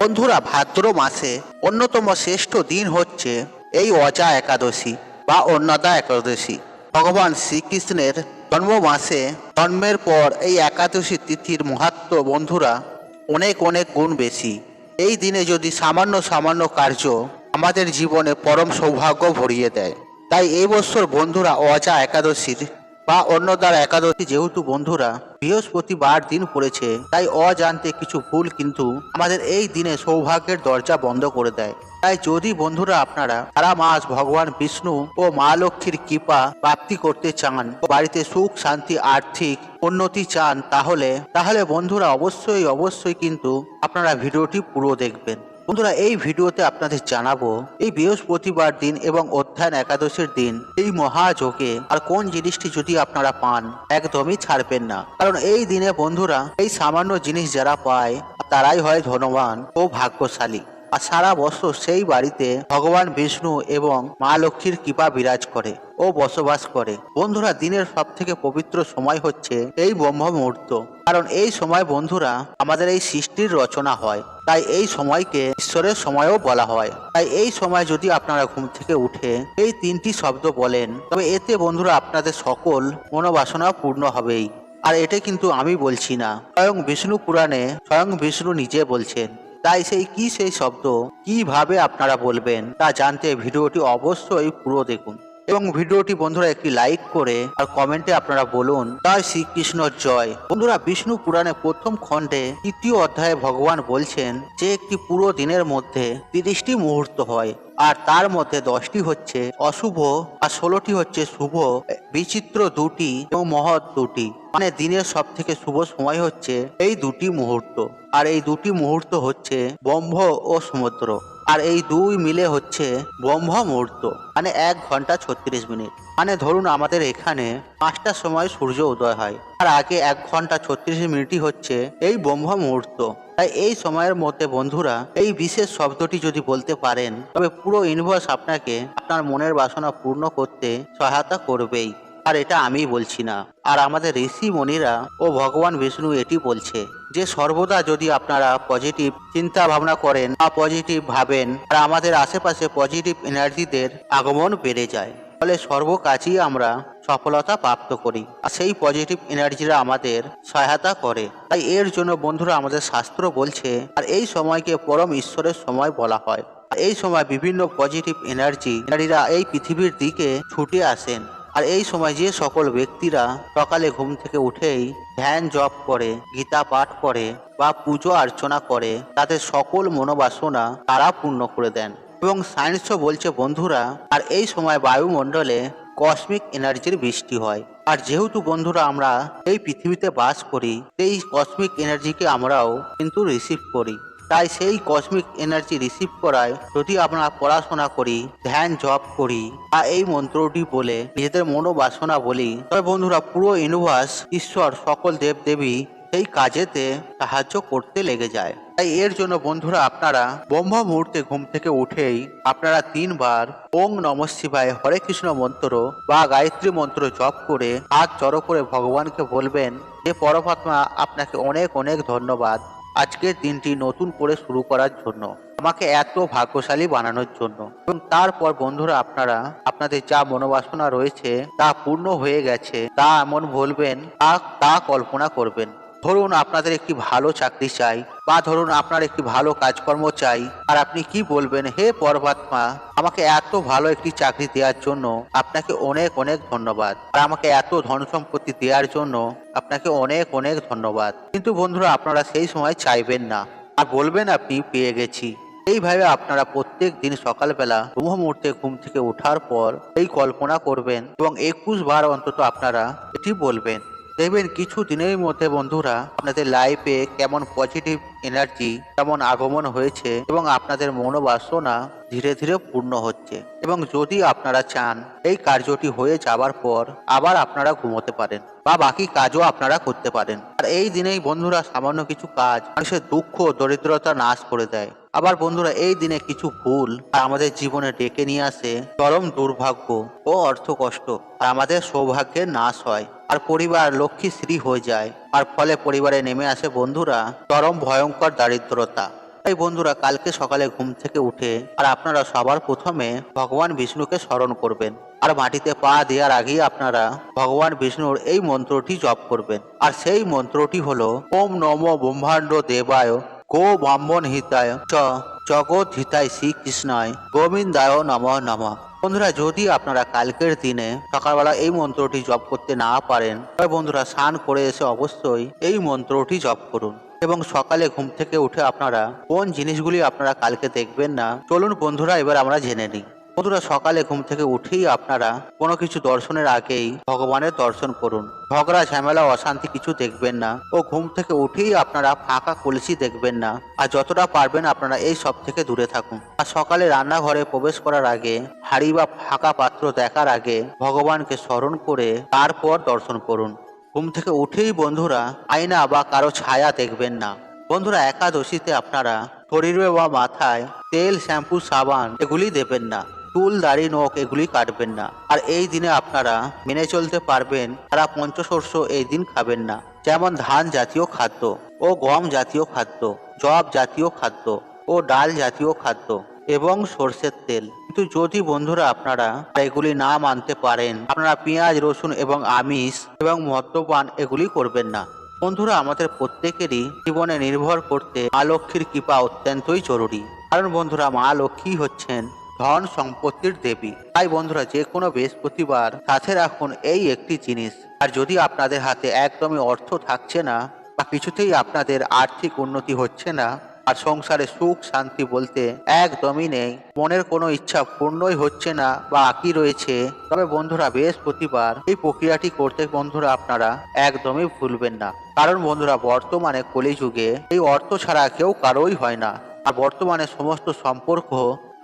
বন্ধুরা ভাদ্র মাসে অন্যতম শ্রেষ্ঠ দিন হচ্ছে এই অজা একাদশী বা অন্নদা একাদশী। ভগবান শ্রীকৃষ্ণের জন্ম মাসে জন্মের পর এই একাদশী তিথির মহাত্ম বন্ধুরা অনেক অনেক গুণ বেশি। এই দিনে যদি সামান্য সামান্য কার্য আমাদের জীবনে পরম সৌভাগ্য ভরিয়ে দেয়। তাই এই বছর বন্ধুরা অজা একাদশীর বা অন্য দ্বারা একাদশী যেহেতু বন্ধুরা, বৃহস্পতিবার দিন পড়েছে, তাই অজান্তে কিছু ভুল কিন্তু আমাদের এই দিনে সৌভাগ্যের দরজা বন্ধ করে দেয়। তাই যদি বন্ধুরা আপনারা সারা মাস ভগবান বিষ্ণু ও মা লক্ষ্মীর কৃপা প্রাপ্তি করতে চান বাড়িতে সুখ, শান্তি, আর্থিক উন্নতি চান তাহলে তাহলে বন্ধুরা অবশ্যই অবশ্যই কিন্তু আপনারা ভিডিওটি পুরো দেখবেন। বন্ধুরা, এই ভিডিওতে আপনাদের জানাব এই বৃহস্পতিবার দিন এবং অধ্যায়ন একাদশীর দিন এই মহাযোগে আর কোন জিনিসটি যদি আপনারা পান, একদমই ছাড়বেন না। কারণ এই দিনে বন্ধুরা, এই সামান্য জিনিস যারা পায়, তারাই হয় ধনবান ও ভাগ্যশালী। আর সারা বছর সেই বাড়িতে ভগবান বিষ্ণু এবং মা লক্ষ্মীর কৃপা বিরাজ করে ও বসবাস করে। বন্ধুরা, দিনের সব থেকে পবিত্র সময় হচ্ছে এই ব্রহ্ম মুহূর্ত কারণ এই সময় বন্ধুরা, আমাদের এই সৃষ্টির রচনা হয়। তাই এই সময়কে ঈশ্বরের সময়ও বলা হয়। তাই এই সময় যদি আপনারা ঘুম থেকে উঠে এই তিনটি শব্দ বলেন, তবে এতে বন্ধুরা আপনাদের সকল মনোবাসনা পূর্ণ হবেই। আর এটা কিন্তু আমি বলছি না, স্বয়ং বিষ্ণু পুরাণে স্বয়ং বিষ্ণু নিজে বলছেন। তাই সেই কি সেই শব্দ কীভাবে আপনারা বলবেন তা জানতে ভিডিওটি অবশ্যই পুরো দেখুন। এবং ভিডিওটি বন্ধুরা একটি লাইক করে আর কমেন্টে আপনারা বলুন, জয় শ্রীকৃষ্ণর জয়। বন্ধুরা বিষ্ণু পুরাণে প্রথম খণ্ডে তৃতীয় অধ্যায়ে ভগবান বলছেন যে একটি পুরো দিনের মধ্যে তিরিশটি মুহূর্ত হয় আর তার মধ্যে দশটি হচ্ছে অশুভ আর ষোলোটি হচ্ছে শুভ। বিচিত্র দুটি এবং মহৎ দুটি। মানে দিনের সব থেকে শুভ সময় হচ্ছে এই দুটি মুহূর্ত। আর এই দুটি মুহূর্ত হচ্ছে ব্রহ্ম ও সমুদ্র। আর এই দুই মিলে হচ্ছে ব্রহ্ম মুহূর্ত মানে এক ঘণ্টা ছত্রিশ মিনিট। মানে ধরুন আমাদের এখানে পাঁচটার সময় সূর্য উদয় হয়। আর আগে এক ঘণ্টা ছত্রিশ মিনিটই হচ্ছে এই ব্রহ্ম মুহূর্ত তাই এই সময়ের মধ্যে বন্ধুরা, এই বিশেষ শব্দটি যদি বলতে পারেন, তবে পুরো ইউনিভার্স আপনাকে আপনার মনের বাসনা পূর্ণ করতে সহায়তা করবেই। আর এটা আমি বলছি না। আর আমাদের ঋষি মণিরা ও ভগবান বিষ্ণু এটি বলছে যে, সর্বদা যদি আপনারা পজিটিভ চিন্তা ভাবনা করেন বা পজিটিভ ভাবেন, আর আমাদের আশেপাশে পজিটিভ এনার্জিদের আগমন বেড়ে যায়, ফলে সর্ব কাজই আমরা সফলতা প্রাপ্ত করি, আর সেই পজিটিভ এনার্জিরা আমাদের সহায়তা করে। তাই এর জন্য বন্ধুরা আমাদের শাস্ত্র বলছে, আর এই সময়কে পরম ঈশ্বরের সময় বলা হয়। এই সময় বিভিন্ন পজিটিভ এনার্জি এনার্জিরা এই পৃথিবীর দিকে ছুটে আসেন। আর এই সময় যে সকল ব্যক্তিরা সকালে ঘুম থেকে উঠেই ধ্যান জপ করে, গীতা পাঠ করে বা পুজো অর্চনা করে, তাদের সকল মনোবাসনা তারা পূর্ণ করে দেন। এবং সায়েন্সও বলছে, বন্ধুরা, আর এই সময় বায়ুমণ্ডলে কসমিক এনার্জির বৃষ্টি হয়। আর যেহেতু বন্ধুরা আমরা এই পৃথিবীতে বাস করি, সেই কসমিক এনার্জিকে আমরাও কিন্তু রিসিভ করি। তাই সেই কসমিক এনার্জি রিসিভ করায় যদি আমরা পড়াশোনা করি, ধ্যান, জপ করি, বা এই মন্ত্রটি বলে, নিজেদের মনোবাসনা বলি, তবে বন্ধুরা পুরো ইউনিভার্স ঈশ্বর, সকল দেব দেবী সেই কাজেতে সাহায্য করতে লেগে যায়। তাই এর জন্য বন্ধুরা আপনারা ব্রহ্ম মুহূর্তে ঘুম থেকে উঠেই আপনারা তিনবার ওং নম শিবায় হরে কৃষ্ণ মন্ত্র বা গায়ত্রী মন্ত্র জপ করে হাত জড়ো করে ভগবানকে বলবেন যে পরমাত্মা, আপনাকে অনেক অনেক ধন্যবাদ। আজকের দিনটি নতুন করে শুরু করার জন্য, আমাকে এত ভাগ্যশালী বানানোর জন্য। এবং তারপর বন্ধুরা আপনারা, আপনাদের যা মনোবাসনা রয়েছে তা পূর্ণ হয়ে গেছে, তা এমন বলবেন, তা তা কল্পনা করবেন। ধরুন আপনাদের একটি ভালো চাকরি চাই, বা ধরুন আপনার একটি ভালো কাজকর্ম চাই, আর আপনি কি বলবেন, হে পরমাত্মা আমাকে এত ভালো একটি চাকরি দেওয়ার জন্য আপনাকে অনেক অনেক ধন্যবাদ। আর আমাকে এত ধন সম্পত্তি দেওয়ার জন্য আপনাকে অনেক অনেক ধন্যবাদ। কিন্তু বন্ধুরা, আপনারা সেই সময় চাইবেন না। আর বলবেন আপনি, পেয়ে গেছি। এইভাবে আপনারা প্রত্যেক দিন সকালবেলা ব্রহ্ম মুহূর্তে ঘুম থেকে ওঠার পর এই কল্পনা করবেন এবং একুশ বার অন্তত আপনারা এটি বলবেন। দেখবেন, কিছু দিনের মধ্যে বন্ধুরা, আপনাদের লাইফে কেমন পজিটিভ এনার্জি কেমন আগমন হয়েছে এবং আপনাদের মনোবাসনা ধীরে ধীরে পূর্ণ হচ্ছে। এবং যদি আপনারা চান এই কার্যটি হয়ে যাবার পর আবার আপনারা ঘুমোতে পারেন বা বাকি কাজও আপনারা করতে পারেন। আর এই দিনেই বন্ধুরা সামান্য কিছু কাজ মানুষের দুঃখ দরিদ্রতা নাশ করে দেয়। আবার বন্ধুরা, এই দিনে কিছু ভুল আমাদের জীবনে ডেকে নিয়ে আসে। চরম দুর্ভাগ্য ও অর্থ কষ্ট আর আমাদের সৌভাগ্যের নাশ হয়। আর পরিবার লক্ষ্মী শ্রী হয়ে যায়। আর ফলে পরিবারে নেমে আসে বন্ধুরা চরম ভয়ঙ্কর দারিদ্রতা। তাই বন্ধুরা, কালকে সকালে ঘুম থেকে উঠে আর আপনারা সবার প্রথমে ভগবান বিষ্ণুকে স্মরণ করবেন। আর মাটিতে পা দেওয়ার আগেই আপনারা ভগবান বিষ্ণুর এই মন্ত্রটি জপ করবেন। আর সেই মন্ত্রটি হলো, ওম নম ব্রহ্মাণ্ড দেবায় গো ব্রাহ্মণ হিতায় চ জগৎ হিতায় শ্রীকৃষ্ণায় গোবিন্দায় নম নম। বন্ধুরা, যদি আপনারা কালকের দিনে সকালবেলা এই মন্ত্রটি জপ করতে না পারেন, তবে বন্ধুরা, স্নান করে এসে অবশ্যই এই মন্ত্রটি জপ করুন। এবং সকালে ঘুম থেকে উঠে আপনারা কোন জিনিসগুলি আপনারা কালকে দেখবেন না, চলুন বন্ধুরা, এবার আমরা জেনে নিই। বন্ধুরা, সকালে ঘুম থেকে উঠেই আপনারা কোনো কিছু দর্শনের আগেই ভগবানের দর্শন করুন। ঝগড়া, ঝামেলা, অশান্তি কিছু দেখবেন না ও ঘুম থেকে উঠেই আপনারা ফাঁকা কলসি দেখবেন না। আর যতটা পারবেন আপনারা এই সব থেকে দূরে থাকুন। আর সকালে রান্নাঘরে প্রবেশ করার আগে, হাড়ি বা ফাঁকা পাত্র দেখার আগে ভগবানকে স্মরণ করে তারপর দর্শন করুন। ঘুম থেকে উঠেই বন্ধুরা, আয়না বা কারও ছায়া দেখবেন না। বন্ধুরা, একাদশীতে আপনারা শরীরে বা মাথায় তেল, শ্যাম্পু, সাবান এগুলি দেবেন না। চুল, দাড়ি, নখ এগুলি কাটবেন না। আর এই দিনে আপনারা মেনে চলতে পারবেন, তারা পঞ্চশস্য এই দিন খাবেন না। যেমন ধান জাতীয় খাদ্য, ও গম জাতীয় খাদ্য জব জাতীয় খাদ্য, ও ডাল জাতীয় খাদ্য, এবং সর্ষের তেল। কিন্তু যদি বন্ধুরা আপনারা এগুলি না মানতে পারেন, আপনারা পেঁয়াজ, রসুন এবং আমিষ এবং মদ্যপান এগুলি করবেন না। বন্ধুরা, আমাদের প্রত্যেকেরই জীবনে নির্ভর করতে মা লক্ষ্মীর কৃপা অত্যন্তই জরুরি। কারণ বন্ধুরা, মা লক্ষ্মী হচ্ছেন ধন সম্পত্তির দেবী। তাই বন্ধুরা যে কোনো বৃহস্পতিবার সাথে রাখুন এই একটি জিনিস। আর যদি আপনাদের হাতে একদমই অর্থ থাকছে না, বা কিছুতেই আপনাদের আর্থিক উন্নতি হচ্ছে না, আর সংসারে সুখ শান্তি বলতে একদমই নেই, মনের কোনো ইচ্ছা পূর্ণই হচ্ছে না, বা আঁকি রয়েছে, তবে বন্ধুরা, বৃহস্পতিবার এই প্রক্রিয়াটি করতে বন্ধুরা, আপনারা একদমই ভুলবেন না। কারণ বন্ধুরা, বর্তমানে কলিযুগে এই অর্থ ছাড়া কেউ কারোই হয় না। আর বর্তমানে সমস্ত সম্পর্ক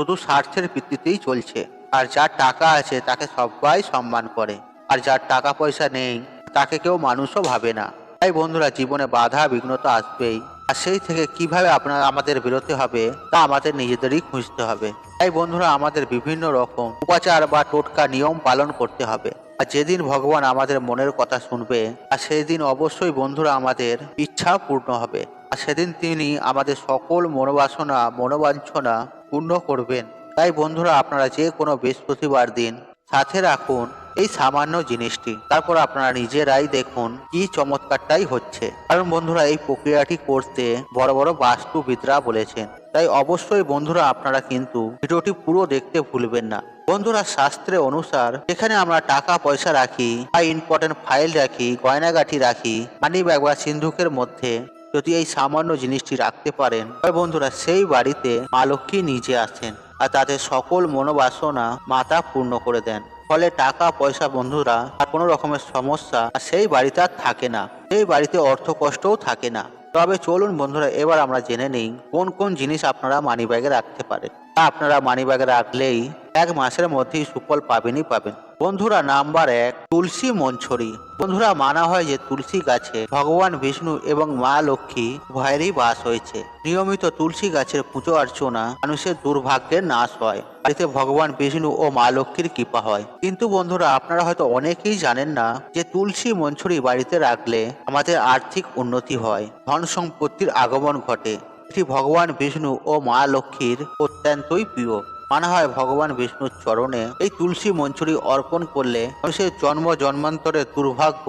শুধু স্বার্থের ভিত্তিতেই চলছে। আর যার টাকা আছে, তাকে সবাই সম্মান করে। আর যার টাকা পয়সা নেই, তাকে কেউ মানুষও ভাবে না। তাই বন্ধুরা, জীবনে বাধা বিঘ্নতা আসবেই। আর সেই থেকে কীভাবে আপনার আমাদের বেরোতে হবে, তা আমাদের নিজেদেরই খুঁজতে হবে। তাই বন্ধুরা, আমাদের বিভিন্ন রকম উপাচার বা টোটকা নিয়ম পালন করতে হবে। আর যেদিন ভগবান আমাদের মনের কথা শুনবে, আর সেই দিন অবশ্যই বন্ধুরা আমাদের ইচ্ছা পূর্ণ হবে। সেদিন তিনি আমাদের সকল মনোবাসনা, মনোবাঞ্ছনা পূর্ণ করবেন। তাই বন্ধুরা, আপনারা যে কোনো বৃহস্পতিবার দিন সাথে রাখুন এই সামান্য জিনিসটি। তারপর আপনারা নিজেরাই দেখুন কি চমৎকারটাই হচ্ছে। কারণ বন্ধুরা, এই প্রক্রিয়াটি করতে বড় বড় বাস্তুবিদরা বলেছেন। তাই অবশ্যই বন্ধুরা, আপনারা কিন্তু ভিডিওটি পুরো দেখতে ভুলবেন না। বন্ধুরা, শাস্ত্রে অনুসার যেখানে আমরা টাকা পয়সা রাখি বা ইম্পর্টেন্ট ফাইল রাখি, গয়নাগাঠি রাখি মানি ব্যাগ বা সিন্ধুকের মধ্যে যদি এই সামান্য জিনিসটি রাখতে পারেন, তবে বন্ধুরা সেই বাড়িতে মা লক্ষ্মী নিজে আসেন আর তাদের সকল মনোবাসনা মাতা পূর্ণ করে দেন। ফলে টাকা, পয়সা বন্ধুরা আর কোনো রকমের সমস্যা আর সেই বাড়িতে আর থাকে না। সেই বাড়িতে অর্থ কষ্টও থাকে না। তবে চলুন বন্ধুরা, এবার আমরা জেনে নিই কোন কোন জিনিস আপনারা মানি ব্যাগে রাখতে পারেন। তা আপনারা মানি ব্যাগে রাখলেই এক মাসের মধ্যেই সুফল পাবেনই পাবেন। বন্ধুরা, নাম্বার এক, তুলসী মঞ্ছরি। বন্ধুরা, মানা হয় যে তুলসী গাছে ভগবান বিষ্ণু এবং মা লক্ষ্মী উভয়েরই বাস হয়েছে। নিয়মিত তুলসী গাছের পুজো অর্চনা মানুষের দুর্ভাগ্যের নাশ হয়। এতে ভগবান বিষ্ণু ও মা লক্ষ্মীর কৃপা হয়। কিন্তু বন্ধুরা, আপনারা হয়তো অনেকেই জানেন না যে তুলসী মঞ্ছরি বাড়িতে রাখলে আমাদের আর্থিক উন্নতি হয়, ধন সম্পত্তির আগমন ঘটে। এটি ভগবান বিষ্ণু ও মা লক্ষ্মীর অত্যন্তই প্রিয়। মানা হয় ভগবান বিষ্ণুর চরণে এই তুলসী মঞ্চুরি অর্পণ করলে মানুষের জন্ম, জন্মান্তরের দুর্ভাগ্য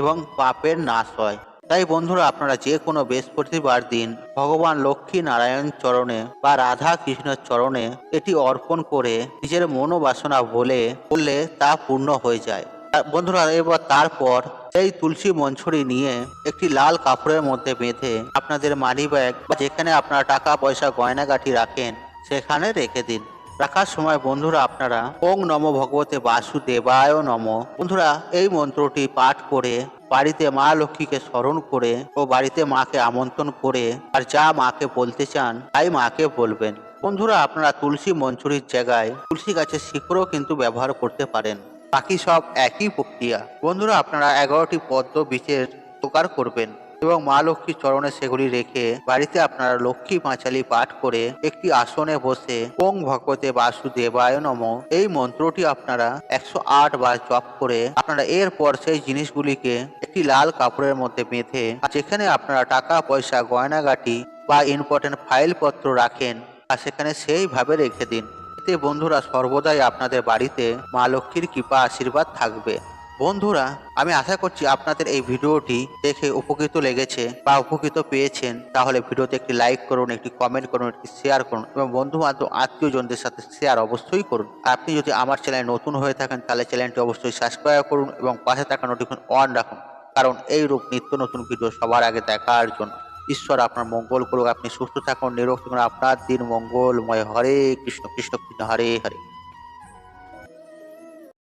এবং পাপের নাশ হয়। তাই বন্ধুরা, আপনারা যে কোনো বৃহস্পতিবার দিন ভগবান লক্ষ্মী নারায়ণ চরণে বা রাধা কৃষ্ণের চরণে এটি অর্পণ করে নিজের মনোবাসনা বলে বললে তা পূর্ণ হয়ে যায়। বন্ধুরা, এবার তারপর এই তুলসী মঞ্ছরি নিয়ে একটি লাল কাপড়ের মধ্যে বেঁধে আপনাদের মানি ব্যাগ বা যেখানে আপনারা টাকা পয়সা গয়নাগাটি রাখেন, সেখানে রেখে দিন। রাখার সময় বন্ধুরা আপনারা ওং নম ভগবতে বাসুদেবায় নম। বন্ধুরা, এই মন্ত্রটি পাঠ করে বাড়িতে মা লক্ষ্মীকে স্মরণ করে ও বাড়িতে মাকে আমন্ত্রণ করে আর যা মাকে বলতে চান, তাই মাকে বলবেন। বন্ধুরা, আপনারা তুলসী মঞ্চুরির জায়গায় তুলসী গাছের শিকড়ও কিন্তু ব্যবহার করতে পারেন। বাকি সব একই প্রক্রিয়া। বন্ধুরা, আপনারা এগারোটি পদ্ম বীজের জোগাড় করবেন। এবং মা লক্ষ্মীর চরণে সেগুলি রেখে বাড়িতে আপনারা লক্ষ্মী পাঁচালি পাঠ করে একটি আসনে বসে ওং ভগবতে বাসুদেবায় নম। এই মন্ত্রটি আপনারা একশো আট বার জপ করে আপনারা এরপর সেই জিনিসগুলিকে একটি লাল কাপড়ের মধ্যে বেঁধে যেখানে আপনারা টাকা, পয়সা, গয়নাগাটি বা ইম্পর্টেন্ট ফাইলপত্র রাখেন আর সেখানে সেইভাবে রেখে দিন। এতে বন্ধুরা সর্বদাই আপনাদের বাড়িতে মা লক্ষ্মীর কৃপা আশীর্বাদ থাকবে। বন্ধুরা, আমি আশা করছি আপনাদের এই ভিডিওটি দেখে উপকৃত লেগেছে বা উপকৃত পেয়েছেন। তাহলে ভিডিওতে একটি লাইক করুন, একটি কমেন্ট করুন, একটি শেয়ার করুন এবং বন্ধু বান্ধব আত্মীয়জনদের সাথে শেয়ার অবশ্যই করুন। আপনি যদি আমার চ্যানেল নতুন হয়ে থাকেন, তাহলে চ্যানেলটি অবশ্যই সাবস্ক্রাইব করুন এবং পাশে থাকা নোটিফিকেশন অন রাখুন। কারণ এই রূপ নিত্য নতুন ভিডিও সবার আগে দেখার জন্য। ঈশ্বর আপনার মঙ্গল করুক, আপনি সুস্থ থাকুন, নিরোগ থাকুন, আপনার দিন মঙ্গলময়। হরে কৃষ্ণ কৃষ্ণ কৃষ্ণ, হরে হরে।